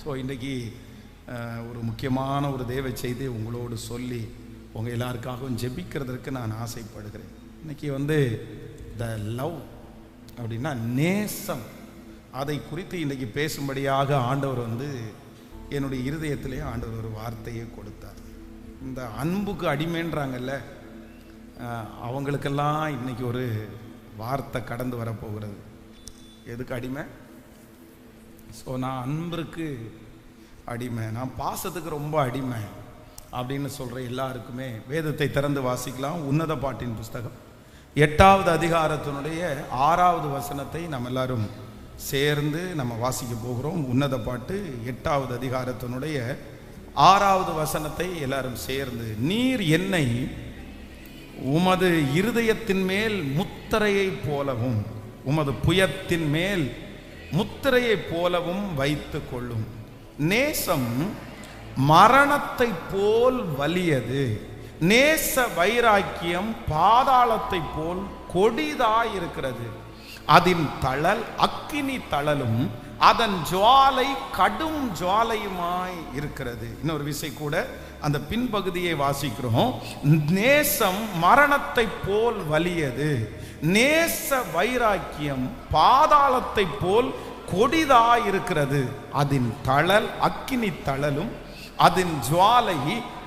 So இன்றைக்கி ஒரு முக்கியமான ஒரு தேவ செய்தி உங்களோடு சொல்லி உங்கள் எல்லாருக்காகவும் ஜெபிக்கிறதற்கு நான் ஆசைப்படுகிறேன். இன்றைக்கி வந்து த லவ் அப்படின்னா நேசம். அதை குறித்து இன்றைக்கி பேசும்படியாக ஆண்டவர் வந்து என்னுடைய இருதயத்திலே ஆண்டவர் ஒரு வார்த்தையை கொடுத்தார். இந்த அன்புக்கு அடிமைன்றாங்கல்ல அவங்களுக்கெல்லாம் இன்றைக்கி ஒரு வார்த்தை கடந்து வரப்போகிறது. எதுக்கு அடிமை? ஸோ நான் அன்பிற்கு அடிமை. நான் பாசத்துக்கு ரொம்ப அடிமை அப்படின்னு சொல்கிற எல்லாருக்குமே வேதத்தை திறந்து வாசிக்கலாம். உன்னத பாட்டின் புஸ்தகம். எட்டாவது அதிகாரத்தினுடைய ஆறாவது வசனத்தை நம்ம எல்லாரும் சேர்ந்து நம்ம வாசிக்க போகிறோம். உன்னத பாட்டு எட்டாவது அதிகாரத்தினுடைய ஆறாவது வசனத்தை எல்லாரும் சேர்ந்து நீர் என்னை உமது இருதயத்தின் மேல் முத்திரையைப் போலவும் உமது புயத்தின் மேல் முத்திரையைப் போலவும் வைத்து கொள்ளும். நேசம் மரணத்தைப் போல் வலியது. நேச வைராக்கியம் பாதாளத்தைப் போல் கொடிதாய் இருக்கிறது அதன் தளல் அக்கினி தளலும் அதன் ஜுவாலை கடும் ஜுவாலையுமாய் இருக்கிறது. இன்னொரு விசை கூட அந்த பின்பகுதியை வாசிக்கிறோம். நேசம் மரணத்தை போல் வலியது. நேச வைராக்கியம் பாதாளத்தை போல் கொடிதாயிருக்கிறது. அதன் தழல் அக்கினி தழலும் அதன் ஜுவாலை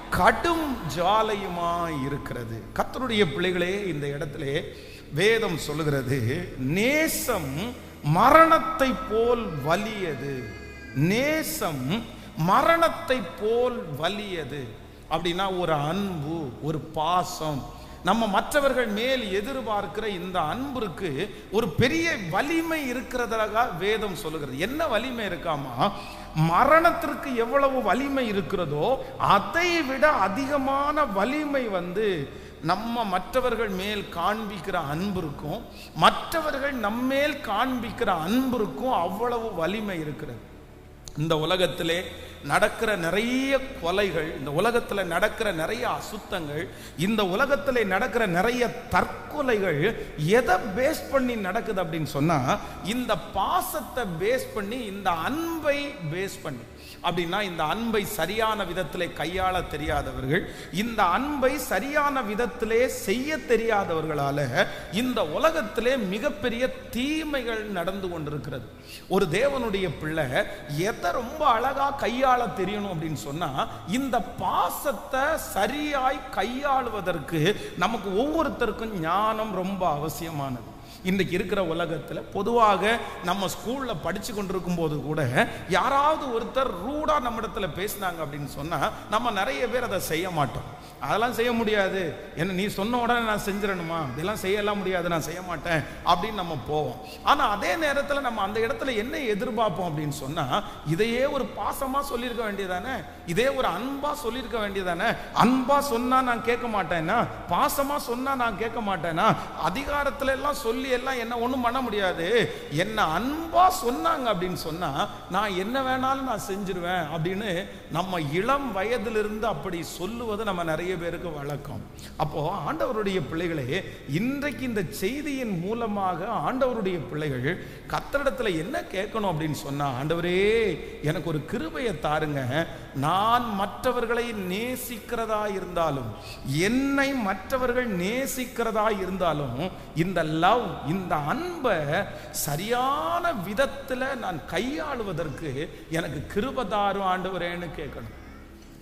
கடும் ஜுவாலையுமாய் இருக்கிறது கத்தருடைய பிள்ளைகளே இந்த இடத்திலே வேதம் சொல்லுகிறது நேசம் மரணத்தை போல் வலியது. நேசம் மரணத்தை போல் வலியது. அப்படின்னா ஒரு அன்பு ஒரு பாசம் நம்ம மற்றவர்கள் மேல் எதிர்பார்க்கிற இந்த அன்புக்கு ஒரு பெரிய வலிமை இருக்கிறதாக வேதம் சொல்லுகிறது. என்ன வலிமை இருக்காமா மரணத்திற்கு எவ்வளவு வலிமை இருக்கிறதோ அதை விட அதிகமான வலிமை வந்து நம்ம மற்றவர்கள் மேல் காண்பிக்கிற அன்பிற்கும் மற்றவர்கள் நம்மேல் காண்பிக்கிற அன்பிற்கும் அவ்வளவு வலிமை இருக்கிறது. இந்த உலகத்திலே நடக்கிற நிறைய கொலைகள் இந்த உலகத்தில் நடக்கிற நிறைய அசுத்தங்கள் இந்த உலகத்தில் நடக்கிற நிறைய தற்கொலைகள் எதை பேஸ் பண்ணி நடக்குது அப்படின்னு சொன்னால் இந்த பாசத்தை பேஸ் பண்ணி இந்த அன்பை பேஸ் பண்ணி. அப்படின்னா இந்த அன்பை சரியான விதத்திலே கையாள தெரியாதவர்கள் இந்த அன்பை சரியான விதத்திலே செய்ய தெரியாதவர்களால இந்த உலகத்திலே மிகப்பெரிய தீமைகள் நடந்து கொண்டிருக்கிறது. ஒரு தேவனுடைய பிள்ளை எதை ரொம்ப அழகா கையாள தெரியணும் அப்படின்னு சொன்னா இந்த பாசத்தை சரியாய் கையாளுவதற்கு நமக்கு ஒவ்வொருத்தருக்கும் ஞானம் ரொம்ப அவசியமானது. இன்றைக்கு இருக்கிற உலகத்தில் பொதுவாக நம்ம ஸ்கூலில் படித்து கொண்டிருக்கும் போது கூட யாராவது ஒருத்தர் ரூடாக நம்ம பேசினாங்க அப்படின்னு சொன்னால் நம்ம நிறைய பேர் அதை செய்ய மாட்டோம். அதெல்லாம் செய்ய முடியாது. என்ன நீ சொன்ன உடனே நான் செஞ்சிடணுமா? இதெல்லாம் செய்யலாம் முடியாது நான் செய்ய மாட்டேன் அப்படின்னு நம்ம போவோம். ஆனால் அதே நேரத்தில் நம்ம அந்த இடத்துல என்ன எதிர்பார்ப்போம் அப்படின்னு சொன்னால் இதையே ஒரு பாசமாக சொல்லியிருக்க வேண்டியதானே? இதே ஒரு அன்பாக சொல்லியிருக்க வேண்டியதானே? அன்பாக சொன்னால் நான் கேட்க மாட்டேன்னா பாசமாக சொன்னால் நான் கேட்க மாட்டேன்னா அதிகாரத்துல எல்லாம் சொல்லி எல்லாம் என்ன ஒன்றும் பண்ண முடியாது. என்ன அன்பா சொன்னாங்க அப்படின்னு சொன்னா நான் என்ன வேணாலும் நான் செஞ்சிருவேன் அப்படின்னு நம்ம இளம் வயதிலிருந்து அப்படி சொல்லுவது நம்ம நிறைய பேருக்கு வழக்கம். அப்போ ஆண்டவருடைய பிள்ளைகளே இன்றைக்கு இந்த செய்தியின் மூலமாக ஆண்டவருடைய பிள்ளைகள் கத்தரிடத்துல என்ன கேட்கணும் அப்படின்னு சொன்னா ஆண்டவரே எனக்கு ஒரு கிருபையை தாருங்க. நான் மற்றவர்களை நேசிக்கிறதா இருந்தாலும் என்னை மற்றவர்கள் நேசிக்கிறதா இருந்தாலும் இந்த லவ் இந்த அன்பை சரியான விதத்தில் நான் கையாளுவதற்கு எனக்கு கிருபதாரும் ஆண்டவரேன்னு கேட்கணும்.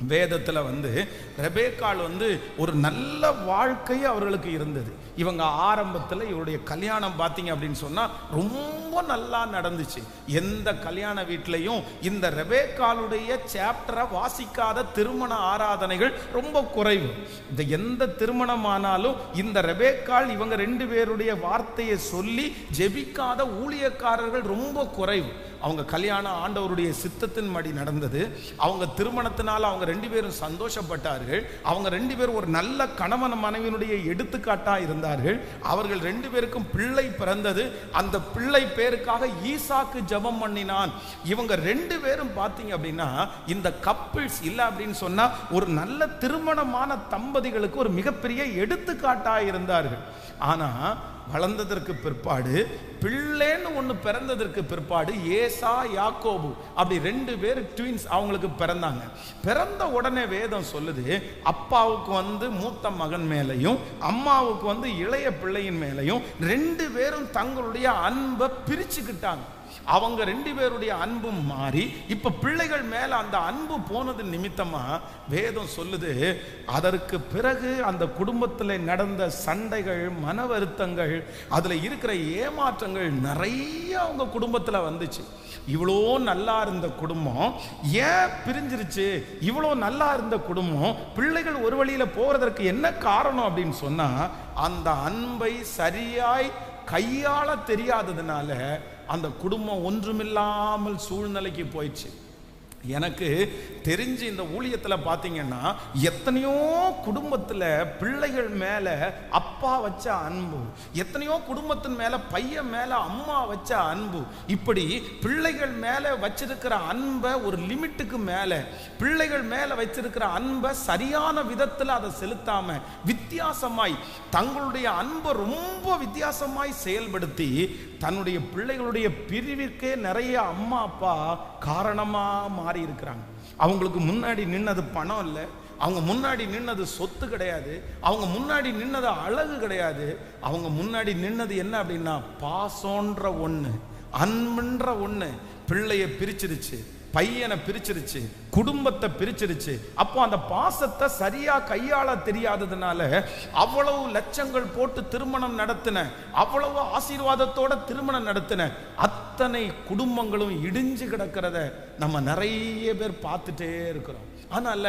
வேதத்தில் வந்து ரெபேக்கால் வந்து ஒரு நல்ல வாழ்க்கை அவர்களுக்கு இருந்தது. இவங்க ஆரம்பத்தில் இவருடைய கல்யாணம் பார்த்தீங்க அப்படின்னு சொன்னால் ரொம்ப நல்லா நடந்துச்சு. எந்த கல்யாண வீட்லையும் இந்த ரெபேக்காலுடைய சாப்டரை வாசிக்காத திருமண ஆராதனைகள் ரொம்ப குறைவு. இந்த எந்த திருமணமானாலும் இந்த ரெபேக்கால் இவங்க ரெண்டு பேருடைய வார்த்தையை சொல்லி ஜெபிக்காத ஊழியக்காரர்கள் ரொம்ப குறைவு. அவங்க கல்யாணம் ஆண்டவருடைய சித்தத்தின் மடி நடந்தது. அவங்க திருமணத்தினால அவங்க ரெண்டு பேரும் சந்தோஷப்பட்டார்கள். அவங்க ரெண்டு பேரும் ஒரு நல்ல கணவன் மனைவியினுடைய எடுத்துக்காட்டா இருந்தார்கள். அவர்கள் ரெண்டு பேருக்கும் பிள்ளை பிறந்தது. அந்த பிள்ளை பேருக்காக ஈசாக்கு ஜெபம் பண்ணினான். இவங்க ரெண்டு பேரும் பார்த்தீங்க அப்படின்னா இந்த கப்பிள்ஸ் இல்லை அப்படின்னு சொன்னா ஒரு நல்ல திருமணமான தம்பதிகளுக்கு ஒரு மிகப்பெரிய எடுத்துக்காட்டா இருந்தார்கள். ஆனா வளர்ந்ததற்கு பிற்பாடு பிள்ளைன்னு ஒன்று பிறந்ததற்கு பிற்பாடு ஏசா யாக்கோபு அப்படி ரெண்டு பேர் ட்வின்ஸ் அவங்களுக்கு பிறந்தாங்க. பிறந்த உடனே வேதம் சொல்லுது அப்பாவுக்கு வந்து மூத்த மகன் மேலையும் அம்மாவுக்கு வந்து இளைய பிள்ளையின் மேலையும் ரெண்டு பேரும் தங்களுடைய அன்பை பிரிச்சுக்கிட்டாங்க. அவங்க ரெண்டு பேருடைய அன்பும் மாறி இப்ப பிள்ளைகள் மேல அந்த அன்பு போனது நிமித்தமா வேதம் சொல்லுது அதற்கு பிறகு அந்த குடும்பத்தில் நடந்த சண்டைகள் மன வருத்தங்கள் அதுல இருக்கிற ஏமாற்றங்கள் நிறைய அவங்க குடும்பத்துல வந்துச்சு. இவ்வளோ நல்லா இருந்த குடும்பம் ஏன் பிரிஞ்சிருச்சு? இவ்வளோ நல்லா இருந்த குடும்பம் பிள்ளைகள் ஒரு வழியில போறதற்கு என்ன காரணம்? அப்படின்னு சொன்னா அந்த அன்பை சரியாய் கையாள தெரியாததுனால அந்த குடும்பம் ஒன்றுமில்லாமல் சூழ்நிலைக்கு போயிடுச்சு. எனக்கு தெரிஞ்சு இந்த ஊழியத்தில் பார்த்தீங்கன்னா எத்தனையோ குடும்பத்தில் பிள்ளைகள் மேலே அப்பா வச்ச அன்பு எத்தனையோ குடும்பத்தின் மேலே பையன் மேலே அம்மா வச்ச அன்பு இப்படி பிள்ளைகள் மேலே வச்சிருக்கிற அன்பை ஒரு லிமிட்டுக்கு மேலே பிள்ளைகள் மேலே வச்சிருக்கிற அன்பை சரியான விதத்தில் அதை செலுத்தாமல் வித்தியாசமாய் தங்களுடைய அன்பை ரொம்ப வித்தியாசமாய் செயல்படுத்தி தன்னுடைய பிள்ளைகளுடைய பிரிவிற்கே நிறைய அம்மா அப்பா காரணமா மாறி இருக்கிறாங்க. அவங்களுக்கு முன்னாடி நின்னது பணம் இல்லை. அவங்க முன்னாடி நின்னது சொத்து கிடையாது. அவங்க முன்னாடி நின்னது அழகு கிடையாது. அவங்க முன்னாடி நின்னது என்ன அப்படின்னா பாசோன்ற ஒண்ணு அன்புன்ற ஒண்ணு. பிள்ளைய பிரிச்சிருச்சு. பையனை பிரிச்சிருச்சு குடும்பத்தை பிரிச்சிருச்சு. அப்போ அந்த பாசத்தை சரியா கையாள தெரியாததுனால அவ்வளவு லட்சங்கள் போட்டு திருமணம் நடத்தின அவ்வளவு ஆசீர்வாதத்தோட திருமணம் நடத்தின அத்தனை குடும்பங்களும் இடிஞ்சு கிடக்கிறத நம்ம நிறைய பேர் பார்த்துட்டே இருக்கிறோம். அதனால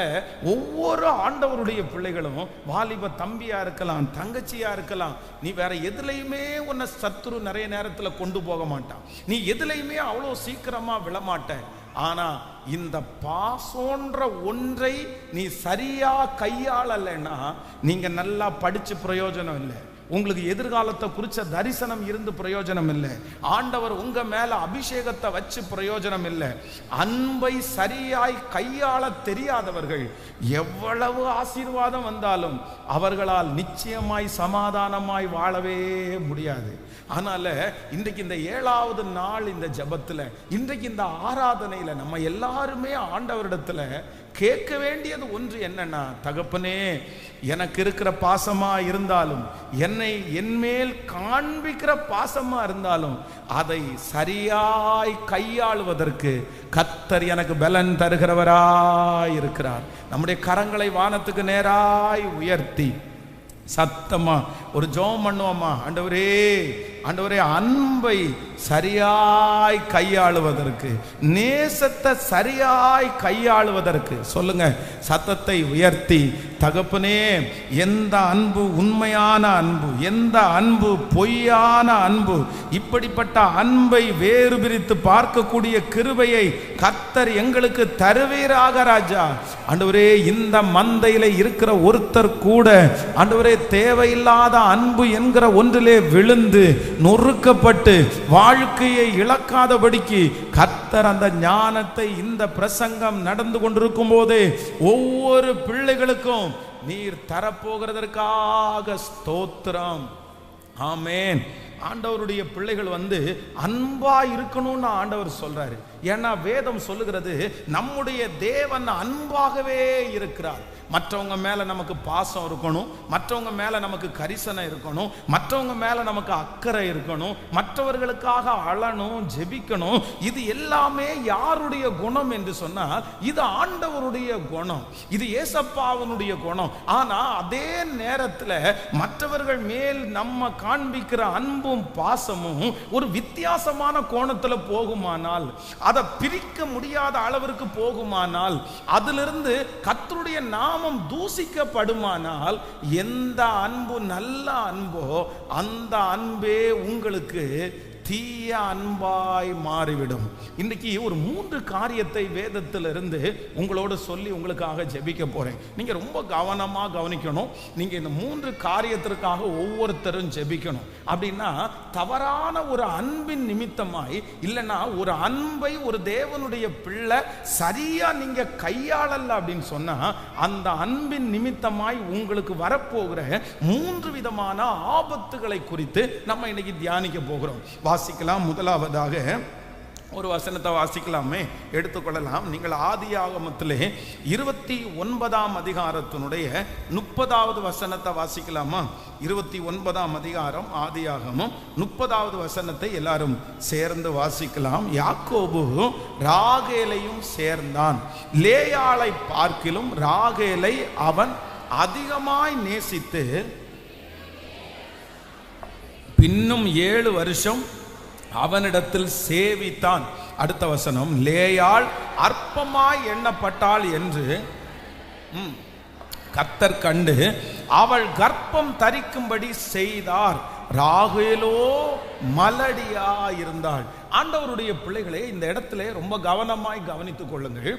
ஒவ்வொரு ஆண்டவருடைய பிள்ளைகளும் வாலிப தம்பியா இருக்கலாம் தங்கச்சியா இருக்கலாம் நீ வேற எதுலையுமே உன்னை சத்துரு நிறைய நேரத்துல கொண்டு போக மாட்டான். நீ எதுலையுமே அவ்வளோ சீக்கிரமா விழமாட்ட. ஆனா இந்த பாசோன்ற ஒன்றை நீ சரியா கையாளலைன்னா நீங்க நல்லா படிச்சு பிரயோஜனம் இல்லை. உங்களுக்கு எதிர்காலத்தை குறிச்ச தரிசனம் இருந்து பிரயோஜனம் இல்லை. ஆண்டவர் உங்க மேல அபிஷேகத்தை வச்சு பிரயோஜனம் இல்லை. அன்பை சரியாய் கையாள தெரியாதவர்கள் எவ்வளவு ஆசீர்வாதம் வந்தாலும் அவர்களால் நிச்சயமாய் சமாதானமாய் வாழவே முடியாது. அதனால இன்றைக்கு இந்த ஏழாவது நாள் இந்த ஜபத்துல இன்றைக்கு இந்த ஆராதனையில நம்ம எல்லாருமே ஆண்டவரிடத்துல கேட்க வேண்டியது ஒன்று என்னன்னா தகப்பனே எனக்கு இருக்கிற பாசமா இருந்தாலும் என்னை என்மேல் காண்பிக்கிற பாசமா இருந்தாலும் அதை சரியாய் கையாளுவதற்கு கத்தர் எனக்கு பலன் தருகிறவராய் இருக்கிறார் நம்முடைய கரங்களை வானத்துக்கு நேராய் உயர்த்தி சத்தமா ஒரு ஜோம் பண்ணுவோமா ஆண்டவரே ஆண்டவரே அன்பை சரியாய் கையாளுவதற்கு நேசத்தை சரியாய் கையாளுவதற்கு சொல்லுங்க சத்தத்தை உயர்த்தி தகப்பனே எந்த அன்பு உண்மையான அன்பு எந்த அன்பு பொய்யான அன்பு இப்படிப்பட்ட அன்பை வேறு பிரித்து பார்க்கக்கூடிய கிருபையை கத்தர் எங்களுக்கு தருவீராக ராஜா. ஆண்டவரே இந்த மந்தையில இருக்கிற ஒருத்தர் கூட ஆண்டவரே தேவையில்லாத அன்பு என்கிற ஒன்றிலே விழுந்து நொறுக்கப்பட்டு வாழ்க்கையை இழக்காதபடிக்கு கத்தர் அந்த ஞானத்தை இந்த பிரசங்கம் நடந்து கொண்டிருக்கும் போதே ஒவ்வொரு பிள்ளைகளுக்கும் நீர் தரப்போகிறதற்காக ஸ்தோத்திரம். ஆமேன். ஆண்டவருடைய பிள்ளைகள் வந்து அன்பா இருக்கணும்னு ஆண்டவர் சொல்றாரு. ஏன்னா வேதம் சொல்லுகிறது நம்முடைய தேவன் அன்பாகவே இருக்கிறார். மற்றவங்க மேலே நமக்கு பாசம் இருக்கணும் மற்றவங்க மேல நமக்கு கரிசனை இருக்கணும் மற்றவங்க மேல நமக்கு அக்கறை இருக்கணும் மற்றவர்களுக்காக அழணும் ஜெபிக்கணும் இது எல்லாமே யாருடைய குணம் என்று சொன்னால் இது ஆண்டவருடைய குணம் இது ஏசப்பாவனுடைய குணம். ஆனால் அதே நேரத்தில் மற்றவர்கள் மேல் நம்ம காண்பிக்கிற அன்பும் பாசமும் ஒரு வித்தியாசமான கோணத்தில் போகுமானால் அதை பிரிக்க முடியாத அளவிற்கு போகுமானால் அதிலிருந்து கர்த்தருடைய நாமம் தூசிக்கப்படுமானால் எந்த அன்பு நல்ல அன்போ அந்த அன்பே உங்களுக்கு தீய அன்பாய் மாறிவிடும். இன்னைக்கு ஒரு மூன்று காரியத்தை வேதத்திலிருந்து உங்களோட சொல்லி உங்களுக்காக ஜெபிக்க போறேன். நீங்க ரொம்ப கவனமா கவனிக்கணும். நீங்க இந்த மூன்று காரியத்திற்காக ஒவ்வொருத்தரும் ஜெபிக்கணும். அப்படின்னா தவறான ஒரு அன்பின் நிமித்தமாய் இல்லைன்னா ஒரு அன்பை ஒரு தேவனுடைய பிள்ளை சரியா நீங்க கையாளல அப்படின்னு சொன்னா அந்த அன்பின் நிமித்தமாய் உங்களுக்கு வரப்போகிற மூன்று விதமான ஆபத்துகளை குறித்து நம்ம இன்னைக்கு தியானிக்க போகிறோம். வாசிக்கலாம். முதலாவதாக ஒரு வசனத்தை வாசிக்கலாமே. எடுத்துக்கொள்ளலாம். நீங்கள் ஆதி ஆகமத்திலே இருபத்தி ஒன்பதாம் அதிகாரத்தினுடைய முப்பதாவது வசனத்தை வாசிக்கலாமா? இருபத்தி ஒன்பதாம் அதிகாரம் ஆதி ஆகமும். முப்பதாவது வசனத்தை எல்லாரும் சேர்ந்து வாசிக்கலாம். யாக்கோபு ராகேலையும் சேர்ந்தான். லேயாளை பார்க்கிலும் ராகேலை அவன் அதிகமாய் நேசித்து பின்னும் ஏழு வருஷம் அவனிடத்தில் சேவித்தான். அடுத்த வசனம் லேயாள் அற்பமாய் எண்ணப்பட்டாள் என்று கத்தர் கண்டு அவள் கர்ப்பம் தரிக்கும்படி செய்தார். ராகுலோ மலடியா இருந்தாள் ஆண்டவருடைய பிள்ளைகளை இந்த இடத்துல ரொம்ப கவனமாய் கவனித்துக் கொள்ளுங்கள்.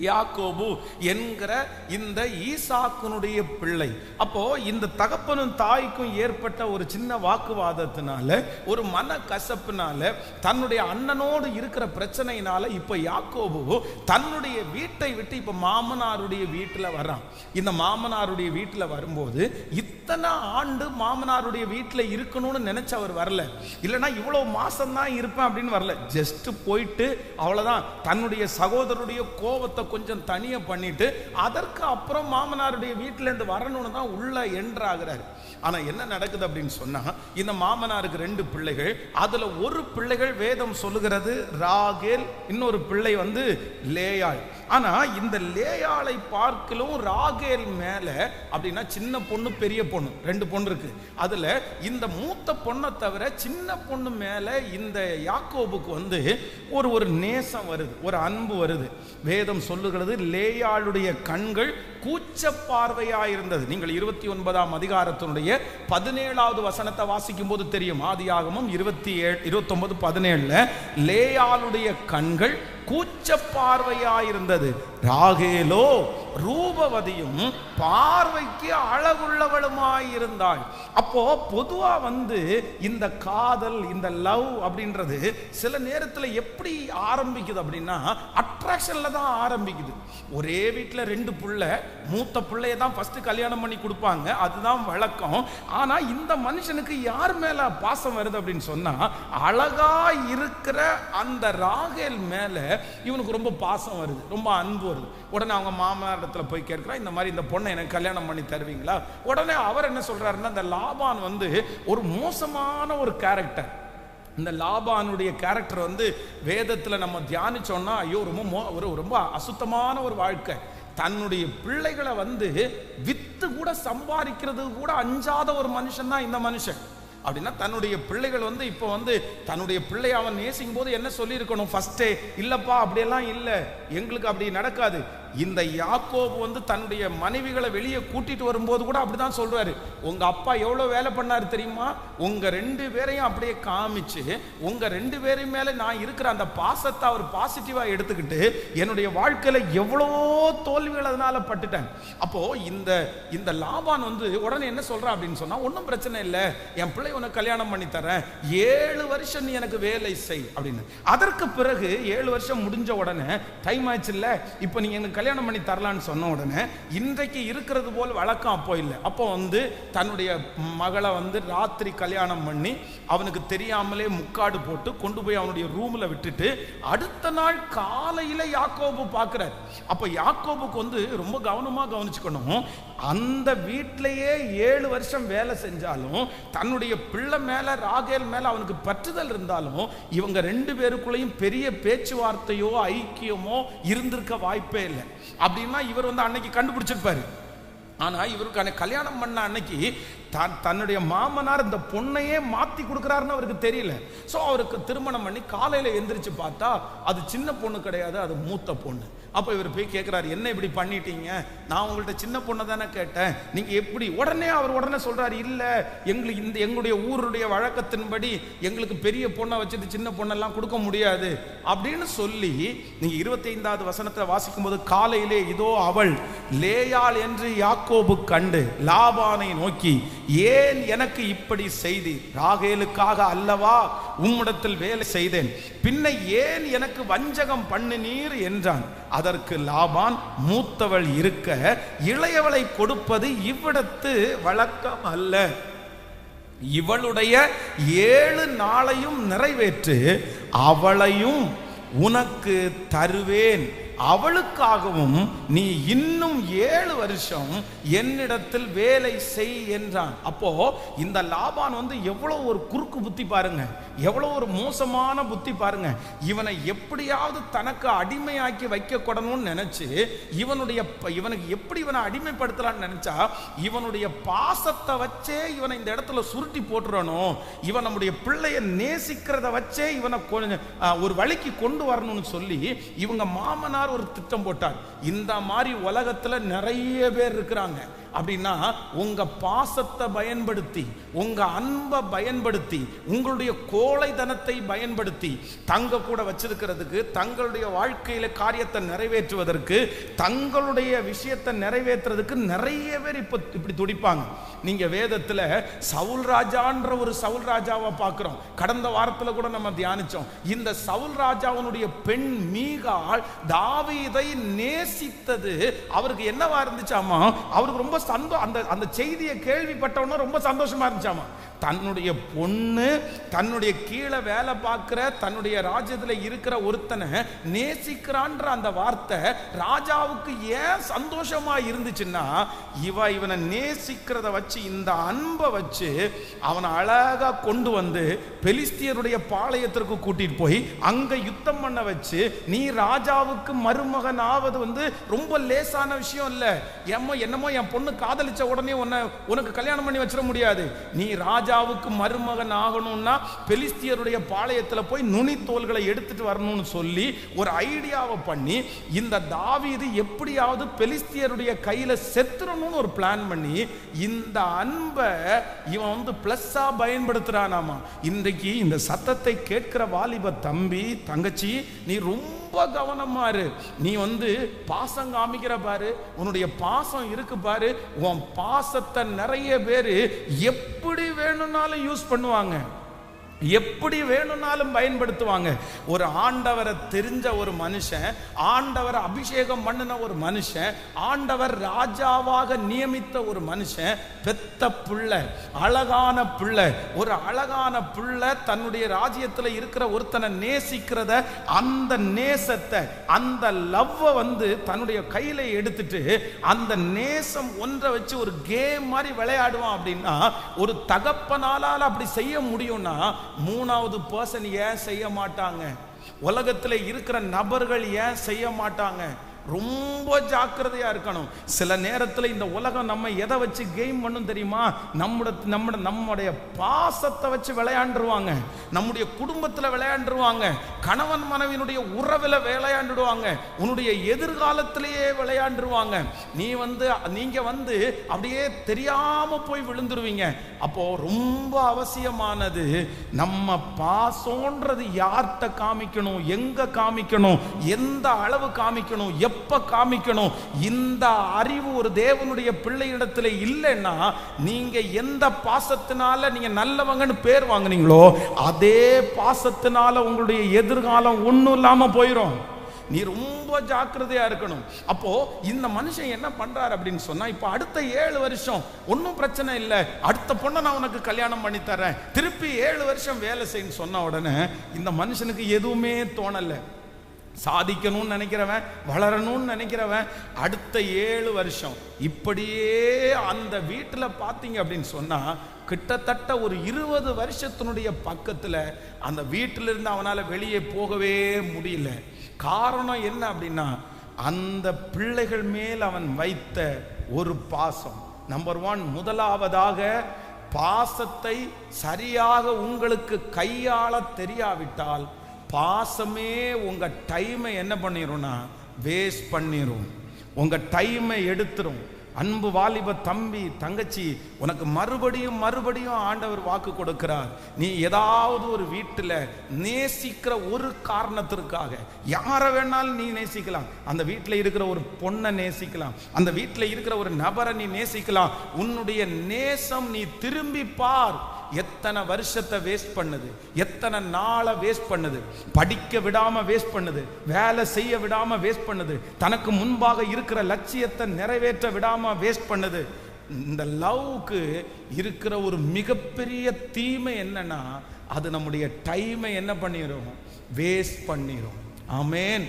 யாக்கோபு என்கிற இந்த ஈசாக்குனுடைய பிள்ளை. அப்போ இந்த தகப்பனும் தாய்க்கும் ஏற்பட்ட ஒரு சின்ன வாக்குவாதத்தினால ஒரு மன கசப்புனால தன்னுடைய அண்ணனோடு இருக்கிற பிரச்சனையினால இப்ப யாக்கோபு தன்னுடைய வீட்டை விட்டு இப்ப மாமனாருடைய வீட்டுல வர்றான். இந்த மாமனாருடைய வீட்டுல வரும்போது இத்தனை ஆண்டு மாமனாருடைய வீட்டில் இருக்கணும்னு நினைச்சு அவர் வரல. இல்லைன்னா இவ்வளோ மாசம் தான் இருப்பேன் அப்படின்னு வரல. ஜஸ்ட் போயிட்டு அவ்வளோதான் தன்னுடைய சகோதரருடைய கோபத்தை கொஞ்சம் தனியாக பண்ணிட்டு அதற்கு அப்புறம் மாமனாருடைய வீட்டிலேருந்து வரணும்னு தான் உள்ள என்றாகிறார். ஆனால் என்ன நடக்குது அப்படின்னு சொன்னால் இந்த மாமனாருக்கு ரெண்டு பிள்ளைகள். அதில் ஒரு பிள்ளைகள் வேதம் சொல்லுகிறது ராகேல். இன்னொரு பிள்ளை வந்து லேயாள். ஆனா இந்த லேயாளை பார்க்கலும் ராகேல் மேல அப்படின்னா சின்ன பொண்ணு பெரிய பொண்ணு ரெண்டு பொண்ணு இருக்கு. அதுல இந்த மூத்த பொண்ணை தவிர சின்ன பொண்ணு மேல இந்த யாக்கோபுக்கு வந்து ஒரு ஒரு நேசம் வருது ஒரு அன்பு வருது. வேதம் சொல்லுகிறது லேயாளுடைய கண்கள் கூச்ச பார்வையா இருந்தது நீங்கள் இருபத்தி ஒன்பதாம் அதிகாரத்தினுடைய பதினேழாவது வசனத்தை வாசிக்கும் போது தெரியும். ஆதியாகமும் இருபத்தி ஏழு இருபத்தொன்பது பதினேழுல லேயாளுடைய கண்கள் கூச்ச பார்வையா இருந்தது ராகேலோ ரூபவதியும் பார்வைக்கு அழகுள்ளவளுமாய் இருந்தாள். அப்போ பொதுவா வந்து இந்த காதல் இந்த லவ் அப்படின்றது சில நேரத்தில் எப்படி ஆரம்பிக்குது அப்படின்னா அட்ராக்ஷன்ல தான் ஆரம்பிக்குது. ஒரே வீட்டில் ரெண்டு புள்ள மூத்த பிள்ளைய தான் ஃபர்ஸ்ட் கல்யாணம் பண்ணி கொடுப்பாங்க. அதுதான் வழக்கம். ஆனா இந்த மனுஷனுக்கு யார் மேல பாசம் வருது அப்படின்னு சொன்னா அழகா இருக்கிற அந்த ராகேல் மேல இவனுக்கு ரொம்ப பாசம் வருது. ரொம்ப அன்பு வருது உடனே அவங்க மாமனார் இடத்துல போய் கேட்கிறா இந்த மாதிரி இந்த பொண்ணை எனக்கு கல்யாணம் பண்ணி தருவீங்களா? உடனே அவர் என்ன சொல்றாருன்னா இந்த லாபான் வந்து ஒரு மோசமான ஒரு கேரக்டர் இந்த லாபானுடைய கேரக்டர் வந்து வேதத்தில் நம்ம தியானிச்சோம்னா ஐயோ ரொம்ப மோ- ஒரு ரொம்ப அசுத்தமான ஒரு வாழ்க்கை. தன்னுடைய பிள்ளைகளை வந்து வித்து கூட சம்பாதிக்கிறது கூட அஞ்சாத ஒரு மனுஷன் தான் இந்த மனுஷன். அப்படின்னா தன்னுடைய பிள்ளைகள் வந்து இப்போ வந்து தன்னுடைய பிள்ளையை அவன் நேசிக்கும் போது என்ன சொல்லியிருக்கணும்? ஃபஸ்ட்டே இல்லைப்பா அப்படியெல்லாம் இல்லை. எங்களுக்கு அப்படி நடக்காது. இந்த யாக்கோபு வந்து தன்னுடைய மனைவிகளை வெளியே கூட்டிட்டு வரும்போது கூட அப்படிதான் சொல்றாரு. உங்க அப்பா எவ்வளவு வேலை பண்ணாரு தெரியுமா? உங்க ரெண்டு பேரையும் அப்படியே காமிச்சு உங்க ரெண்டு பேரையும் மேல நான் இருக்கிற அந்த பாசத்தை அவர் பாசிட்டிவா எடுத்துக்கிட்டு என்னுடைய வாழ்க்கையில எவ்வளோ தோல்விகள் அதனால பட்டுட்டேன். அப்போ இந்த இந்த லாபான் வந்து உடனே என்ன சொல்கிறா அப்படின்னு சொன்னா ஒன்றும் பிரச்சனை இல்லை. என் பிள்ளை உனக்கு கல்யாணம் பண்ணி தரேன். ஏழு வருஷம் நீ எனக்கு வேலை செய் அப்படின்னு. அதற்கு பிறகு ஏழு வருஷம் முடிஞ்ச உடனே டைம் ஆச்சு இல்ல இப்போ நீங்க எனக்கு கல்யாணம் பண்ணி தரலான்னு சொன்ன உடனே இன்றைக்கு இருக்கிறது போல் வழக்கம் அப்போ இல்லை. அப்போ வந்து தன்னுடைய மகளை வந்து ராத்திரி கல்யாணம் பண்ணி அவனுக்கு தெரியாமலே முக்காடு போட்டு கொண்டு போய் அவனுடைய ரூம்ல விட்டுட்டு அடுத்த நாள் காலையில யாக்கோபு பார்க்குறாரு. அப்ப யாக்கோபுக்கு வந்து ரொம்ப கவனமா கவனிச்சுக்கணும். அந்த வீட்டிலேயே ஏழு வருஷம் வேலை செஞ்சாலும் தன்னுடைய பிள்ளை மேல ராகேல் மேல அவனுக்கு பற்றுதல் இருந்தாலும் இவங்க ரெண்டு பேருக்குள்ளேயும் பெரிய பேச்சுவார்த்தையோ ஐக்கியமோ இருந்திருக்க வாய்ப்பே இல்லை. அப்படின்னா இவர் வந்து அன்னைக்கு கண்டுபிடிச்சிருப்பாரு. ஆனா இவருக்கு அன்னை கல்யாணம் பண்ண அன்னைக்கு தான் தன்னுடைய மாமனார் இந்த பொண்ணையே மாத்தி கொடுக்குறாருன்னு அவருக்கு தெரியல. சோ அவருக்கு திருமணம் பண்ணி காலையில எந்திரிச்சு பார்த்தா அது சின்ன பொண்ணு கிடையாது அது மூத்த பொண்ணு. அப்போ இவர் போய் கேட்குறாரு என்ன இப்படி பண்ணிட்டீங்க? நான் உங்கள்கிட்ட சின்ன பொண்ணை தானே கேட்டேன். நீங்கள் எப்படி? உடனே அவர் உடனே சொல்கிறாரு இல்லை எங்களுக்கு இந்த எங்களுடைய ஊருடைய வழக்கத்தின்படி எங்களுக்கு பெரிய பொண்ணை வச்சுட்டு சின்ன பொண்ணெல்லாம் கொடுக்க முடியாது. அப்படின்னு சொல்லி நீங்கள் இருபத்தி ஐந்தாவது வசனத்தை வாசிக்கும் போது காலையிலே இதோ அவள் லேயாள் என்று யாக்கோபு கண்டு லாபானை நோக்கி ஏன் எனக்கு இப்படி செய்தி? ராகேலுக்காக அல்லவா உம்மிடத்தில் வேலை செய்தேன். பின்ன ஏன் எனக்கு வஞ்சகம் பண்ணினீர்? என்றான். அதற்கு லாபான் மூத்தவள் இருக்க இளையவளை கொடுப்பது இவ்விடத்து வழக்கம் அல்ல. இவளுடைய ஏழு நாளையும் நிறைவேற்று அவளையும் உனக்கு தருவேன். அவளுக்காகவும் நீ இன்னும் ஏழு வருஷம் என்னிடத்தில் வேலை செய் என்றான். அப்போ இந்த லாபான் வந்து எவ்வளோ ஒரு குறுக்கு புத்தி பாருங்க. எவ்வளோ ஒரு மோசமான புத்தி பாருங்க. இவனை எப்படியாவது தனக்கு அடிமையாக்கி வைக்கக்கூடணும்னு நினைச்சு இவனுடைய இவனுக்கு எப்படி இவனை அடிமைப்படுத்தலாம்னு நினைச்சா இவனுடைய பாசத்தை வச்சே இவனை இந்த இடத்துல சுருட்டி போட்டுறணும். இவன் நம்முடைய பிள்ளைய நேசிக்கிறத வச்சே இவனை ஒரு வழிக்கு கொண்டு வரணும்னு சொல்லி இவங்க மாமனார் ஒரு திட்டம் போட்டார். இந்த மாதிரி உலகத்துல நிறைய பேர் இருக்கிறாங்க. அப்படின்னா உங்க பாசத்தை பயன்படுத்தி உங்க அன்பை பயன்படுத்தி உங்களுடைய கோழைதனத்தை பயன்படுத்தி தங்க கூட வச்சிருக்கிறதுக்கு தங்களுடைய வாழ்க்கையில காரியத்தை நிறைவேற்றுவதற்கு தங்களுடைய விஷயத்தை நிறைவேற்றுறதுக்கு நிறைய பேர் இப்ப இப்படி துடிப்பாங்க. நீங்க வேதத்துல சவுல் ராஜான்ற ஒரு சவுல் ராஜாவை பார்க்கிறோம். கடந்த வாரத்துல கூட நம்ம தியானிச்சோம். இந்த சவுல் ராஜாவினுடைய பெண் மீகால் தாவீதை நேசித்தது. அவருக்கு என்னவா இருந்துச்சாமா அவருக்கு ரொம்ப சந்தோ அந்த அந்த செய்தியை கேள்விப்பட்டவன ரொம்ப சந்தோஷமா இருந்துச்சாமா? தன்னுடைய பொண்ணு தன்னுடைய கீழே வேலை பார்க்குற தன்னுடைய ராஜ்யத்தில் இருக்கிற ஒருத்தனை நேசிக்கிறான்ற அந்த வார்த்தை ராஜாவுக்கு ஏன் சந்தோஷமா இருந்துச்சுன்னா இவ இவனை நேசிக்கிறத வச்சு இந்த அன்பை வச்சு அவனை அழகா கொண்டு வந்து பெலிஸ்தியருடைய பாளையத்திற்கு கூட்டிட்டு போய் அங்க யுத்தம் பண்ண வச்சு நீ ராஜாவுக்கு மருமகன் ஆவது வந்து ரொம்ப லேசான விஷயம் இல்ல. ஏம்மா என்னமோ என் பொண்ணு காதலிச்ச உடனே உன்னை உனக்கு கல்யாணம் பண்ணி வச்சிட முடியாது. நீ ராஜா ராஜாவுக்கு மருமகன் ஆகணும்னா பெலிஸ்தியருடைய பாளையத்துல போய் நுனி தோள்களை எடுத்துட்டு வரணும்னு சொல்லி ஒரு ஐடியாவை பண்ணி இந்த தாவீது எப்படியாவது பெலிஸ்தியருடைய கையில செத்துறணும்னு ஒரு பிளான் பண்ணி இந்த அன்பை இவன் வந்து பிளஸ்ஸா பயன்படுத்துறானாமா. இன்றைக்கு இந்த சத்தத்தை கேட்கிற வாலிப தம்பி தங்கச்சி நீ ரொம்ப ரொம்ப கவனமா இரு. நீ வந்து பாசம் காமிக்கிற பாரு. உன்னுடைய பாசம் இருக்கு பாரு. உன் பாசத்தை நிறைய பேரு எப்படி வேணும்னாலும் யூஸ் பண்ணுவாங்க. எப்படி வேணும்னாலும் பயன்படுத்துவாங்க. ஒரு ஆண்டவரை தெரிஞ்ச ஒரு மனுஷன் ஆண்டவரை அபிஷேகம் பண்ணின ஒரு மனுஷன் ஆண்டவர் ராஜாவாக நியமித்த ஒரு மனுஷன் பெத்த புள்ள அழகான புள்ள. ஒரு அழகான புள்ள தன்னுடைய ராஜ்யத்தில் இருக்கிற ஒருத்தனை நேசிக்கிறத அந்த நேசத்தை அந்த லவ்வை வந்து தன்னுடைய கையில எடுத்துட்டு அந்த நேசம் ஒன்றை வச்சு ஒரு கேம் மாதிரி விளையாடுவான் அப்படின்னா ஒரு தகப்பனாலால் அப்படி செய்ய முடியும்னா மூணாவது பர்சன் ஏன் செய்ய மாட்டாங்க? உலகத்தில் இருக்கிற நபர்கள் ஏன் செய்ய மாட்டாங்க? ரொம்ப ஜாக்கிரதையா இருக்கணும். சில நேரத்தில் இந்த உலகம் நம்ம எதை வச்சு கேம் பண்ணும் தெரியுமா? நம்மட நம்ம நம்முடைய பாசத்தை வச்சு விளையாண்டுருவாங்க. நம்முடைய குடும்பத்தில் விளையாண்டுருவாங்க. கணவன் மனைவியினுடைய உறவில் விளையாண்டுடுவாங்க. உன்னுடைய எதிர்காலத்திலேயே விளையாண்டுருவாங்க. நீ வந்து நீங்க வந்து அப்படியே தெரியாம போய் விழுந்துருவீங்க. அப்போ ரொம்ப அவசியமானது நம்ம பாசம்ன்றது யார்கிட்ட காமிக்கணும்? எங்க காமிக்கணும்? எந்த அளவு காமிக்கணும்? எப்ப காமிக்கணும்? இந்த அறிவு ஒரு தேவனுடைய பிள்ளையிடத்துல இல்லைன்னா நீங்க எந்த பாசத்தினால நீங்க நல்லவங்கன்னு பேர் வாங்குனீங்களோ அதே பாசத்தினால உங்களுடைய எதிர்காலம் ஒண்ணும் இல்லாம போயிடும் நீ ரொம்ப ஜாக்கிரதையா இருக்கணும். அப்போ இந்த மனுஷன் என்ன பண்றாரு அப்படின்னு சொன்னா இப்போ அடுத்த ஏழு வருஷம் ஒன்றும் பிரச்சனை இல்லை. அடுத்த பொண்ணை நான் உனக்கு கல்யாணம் பண்ணி தரேன் திருப்பி ஏழு வருஷம் வேலை செய்யன்னு சொன்ன உடனே இந்த மனுஷனுக்கு எதுவுமே தோணலை. சாதிக்கணும்னு நினைக்கிறவன் வளரணும்னு நினைக்கிறவன் அடுத்த ஏழு வருஷம் இப்படியே அந்த வீட்டில் பார்த்தீங்க அப்படின்னு சொன்னால் கிட்டத்தட்ட ஒரு இருபது வருஷத்தினுடைய பக்கத்தில் அந்த வீட்டிலிருந்து அவனால் வெளியே போகவே முடியல. காரணம் என்ன அப்படின்னா அந்த பிள்ளைகள் மேல் அவன் வைத்த ஒரு பாசம். நம்பர் ஒன் முதலாவதாக பாசத்தை சரியாக உங்களுக்கு கையாள தெரியாவிட்டால் பாசமே உங்கள் டைமை என்ன பண்ணிடும்னா வேஸ்ட் பண்ணிடும் உங்கள் டைமை எடுத்துரும். அன்பு வாலிப தம்பி தங்கச்சி உனக்கு மறுபடியும் மறுபடியும் ஆண்டவர் வாக்கு கொடுக்கிறார். நீ ஏதாவது ஒரு வீட்டில் நேசிக்கிற ஒரு காரணத்திற்காக யாரை வேணாலும் நீ நேசிக்கலாம். அந்த வீட்டில் இருக்கிற ஒரு பொண்ணை நேசிக்கலாம். அந்த வீட்டில் இருக்கிற ஒரு நபரை நீ நேசிக்கலாம். உன்னுடைய நேசம் நீ திரும்பி பார். எத்தனை வருஷத்தை வேஸ்ட் பண்ணுது? எத்தனை நாளை வேஸ்ட் பண்ணுது? படிக்க விடாம வேஸ்ட் பண்ணுது. வேலை செய்ய விடாம வேஸ்ட் பண்ணுது. தனக்கு முன்பாக இருக்கிற லட்சியத்தை நிறைவேற்ற விடாம வேஸ்ட் பண்ணுது. இந்த லவ்க்கு இருக்கிற ஒரு மிகப்பெரிய தீமை என்னன்னா அது நம்முடைய டைமை என்ன பண்ணிடும் வேஸ்ட் பண்ணிடும் ஆமேன்.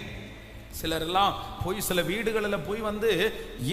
சிலரெல்லாம் போய் சில வீடுகளில் போய் வந்து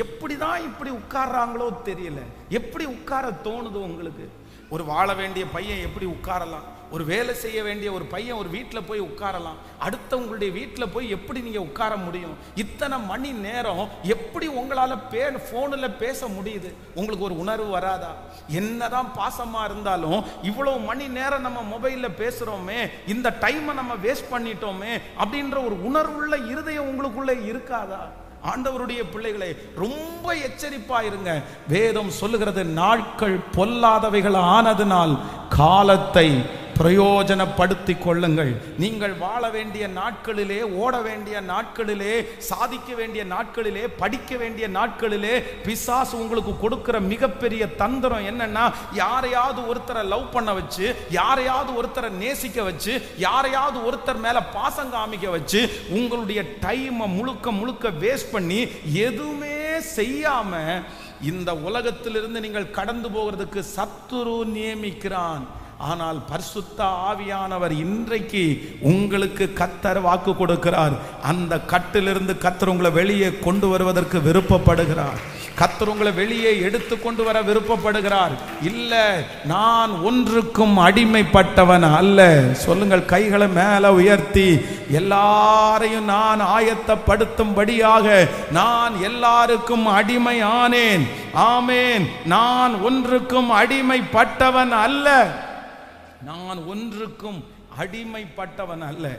எப்படி தான் இப்படி உட்கார்றாங்களோ தெரியல. எப்படி உட்கார தோணுது உங்களுக்கு? ஒரு வாழ வேண்டிய பையன் எப்படி உட்காரலாம்? ஒரு வேலை செய்ய வேண்டிய ஒரு பையன் ஒரு வீட்டில் போய் உட்காரலாம். அடுத்தவங்களுடைய வீட்டில் போய் எப்படி நீங்கள் உட்கார முடியும்? இத்தனை மணி நேரம் எப்படி உங்களால் பே ஃபோனில் பேச முடியுது? உங்களுக்கு ஒரு உணர்வு வராதா? என்னதான் பாசமாக இருந்தாலும் இவ்வளோ மணி நேரம் நம்ம மொபைலில் பேசுகிறோமே இந்த டைமை நம்ம வேஸ்ட் பண்ணிட்டோமே அப்படின்ற ஒரு உணர்வுள்ள இருதயம் உங்களுக்குள்ளே இருக்காதா? ஆண்டவருடைய பிள்ளைகளை ரொம்ப எச்சரிப்பா இருங்க வேதம் சொல்லுகிறது நாட்கள் பொல்லாதவைகள் ஆனதினால் காலத்தை பிரயோஜனப்படுத்திக் கொள்ளுங்கள் நீங்கள் வாழ வேண்டிய நாட்களிலே ஓட வேண்டிய நாட்களிலே சாதிக்க வேண்டிய நாட்களிலே படிக்க வேண்டிய நாட்களிலே பிசாசு உங்களுக்கு கொடுக்கிற மிகப்பெரிய தந்திரம் என்னன்னா யாரையாவது ஒருத்தரை லவ் பண்ண வச்சு யாரையாவது ஒருத்தரை நேசிக்க வச்சு யாரையாவது ஒருத்தர் மேல பாசம் காமிக்க வச்சு உங்களுடைய டைமை முழுக்க முழுக்க வேஸ்ட் பண்ணி எதுவுமே செய்யாம இந்த உலகத்திலிருந்து நீங்கள் கடந்து போகிறதுக்கு சத்துரு நியமிக்கிறான். ஆனால் பரிசுத்த ஆவியானவர் இன்றைக்கு உங்களுக்கு கத்தர் வாக்கு கொடுக்கிறார். அந்த கட்டிலிருந்து கத்தர் உங்களை வெளியே கொண்டு வருவதற்கு விருப்பப்படுகிறார். கத்தர் உங்களை வெளியே எடுத்து கொண்டு வர விருப்பப்படுகிறார். இல்லை நான் ஒன்றுக்கும் அடிமைப்பட்டவன் அல்ல. சொல்லுங்கள் கைகளை மேல உயர்த்தி எல்லாரையும் நான் ஆயத்தப்படுத்தும்படியாக நான் எல்லாருக்கும் அடிமை ஆனேன் ஆமேன். நான் ஒன்றுக்கும் அடிமைப்பட்டவன் அல்ல. நான் ஒன்றுக்கும் அடிமைப்பட்டவன் அல்ல.